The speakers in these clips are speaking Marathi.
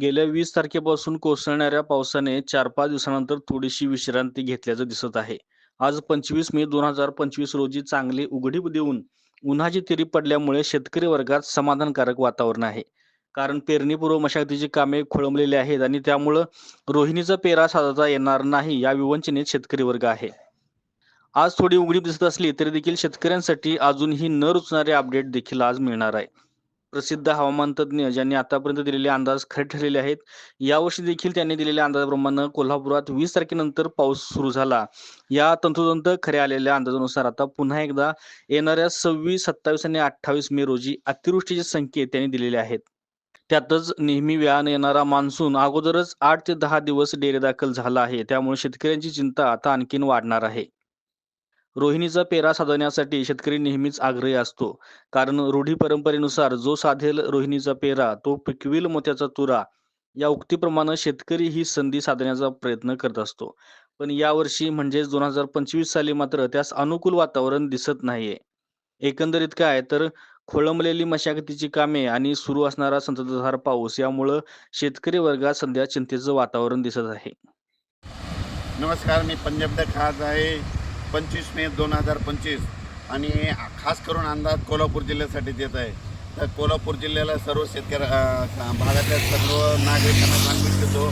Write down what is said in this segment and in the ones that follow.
गेल्या वीस तारखेपासून कोसळणाऱ्या पावसाने चार पाच दिवसानंतर थोडीशी विश्रांती घेतल्याचं दिसत आहे. आज पंचवीस मे दोन हजार पंचवीस रोजी चांगली उघडी देऊन उन्हाची तिरी पडल्यामुळे शेतकरी वर्गात समाधानकारक वातावरण आहे. कारण पेरणीपूर्व मशागतीची कामे खोळंबलेली आहेत आणि त्यामुळं रोहिणीचा पेरा साधता येणार नाही या विवंचनेत शेतकरी वर्ग आहे. आज थोडी उघडी दिसत असली तरी देखील शेतकऱ्यांसाठी अजूनही न रुचणारे अपडेट देखील आज मिळणार आहे. प्रसिद्ध हवामान तज्ज्ञ ज्यांनी आतापर्यंत दिलेले अंदाज खरे ठरलेले आहेत यावर्षी देखील त्यांनी दिलेल्या अंदाजाप्रमाणे कोल्हापुरात वीस तारखेनंतर पाऊस सुरू झाला. या तंतोतंत खऱ्या आलेल्या अंदाजानुसार आता पुन्हा एकदा येणाऱ्या सव्वीस सत्तावीस आणि अठ्ठावीस मे रोजी अतिवृष्टीचे संकेत त्यांनी दिलेले आहेत. त्यातच नेहमी व्यायाने येणारा मान्सून अगोदरच आठ ते दहा दिवस डेरे दाखल झाला आहे. त्यामुळे शेतकऱ्यांची चिंता आता आणखीन वाढणार आहे. रोहिणीचा पेरा साधण्यासाठी शेतकरी नेहमीच आग्रही असतो. कारण रूढी परंपरेनुसार जो साधेल रोहिणीचा पेरा तो पिकविल मोत्याचा तुरा या उक्तीप्रमाणे शेतकरी ही संधी साधण्याचा प्रयत्न करत असतो. पण यावर्षी म्हणजेच दोन हजार पंचवीस साली मात्र त्यास अनुकूल वातावरण दिसत नाहीये. एकंदरीत काय तर खोळंबलेली मशागतीची कामे आणि सुरू असणारा संततधार पाऊस यामुळं शेतकरी वर्गात सध्या चिंतेचं वातावरण दिसत आहे. नमस्कार मी पंजाब खास आहे. पंचवीस मे दोन हजार पंचवीस. आणि खास करून अंदाज कोल्हापूर जिल्ह्यासाठी देत आहे. तर कोल्हापूर जिल्ह्याला सर्व शेतकरी भागातल्या सर्व नागरिकांना सांगू इच्छितो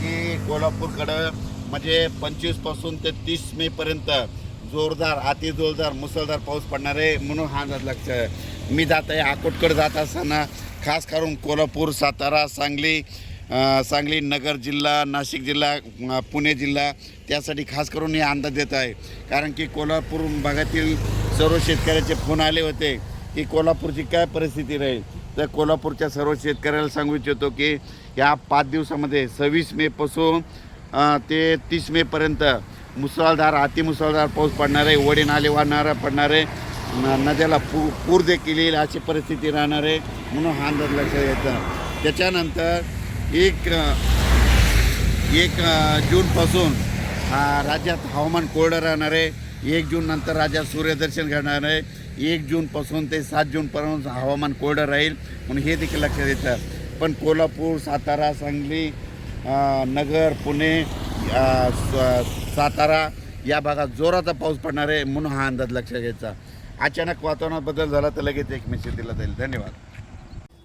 की कोल्हापूरकडं म्हणजे पंचवीसपासून ते तीस मेपर्यंत जोरदार अति जोरदार मुसळधार पाऊस पडणार आहे म्हणून हा अंदाज लक्ष मी जात आहे अकोटकडे जात असताना खास करून कोल्हापूर सातारा सांगली सांगली नगर जिल्हा नाशिक जिल्हा पुणे जिल्हा त्यासाठी खास करून हे अंदाज देत आहे. कारण की कोल्हापूर भागातील सर्व शेतकऱ्याचे फोन आले होते की कोल्हापूरची काय परिस्थिती राहील? तर कोल्हापूरच्या सर्व शेतकऱ्याला सांगू इच्छितो की या पाच दिवसामध्ये सव्वीस मेपासून ते तीस मेपर्यंत मुसळधार अतिमुसळधार पाऊस पडणार आहे वडी नाले वाहणारा पडणार आहे नद्याला पूर पूर देखील येईल अशी परिस्थिती राहणार आहे म्हणून हा अंदाज लक्षात येतं. त्याच्यानंतर एक एक जूनपासून राज्यात हवामान कोरडं राहणार आहे. एक जूननंतर राज्यात सूर्यदर्शन घडणार आहे. एक जूनपासून ते सात जूनपर्यंत हवामान कोरडं राहील म्हणून हे देखील लक्षात येतं. पण कोल्हापूर सातारा सांगली नगर पुणे स- सातारा या भागात जोराचा पाऊस पडणार आहे म्हणून हा अंदाज लक्षात घ्यायचा. अचानक वातावरणात बदल झाला तर लगेच एक मेसेज दिला जाईल. धन्यवाद.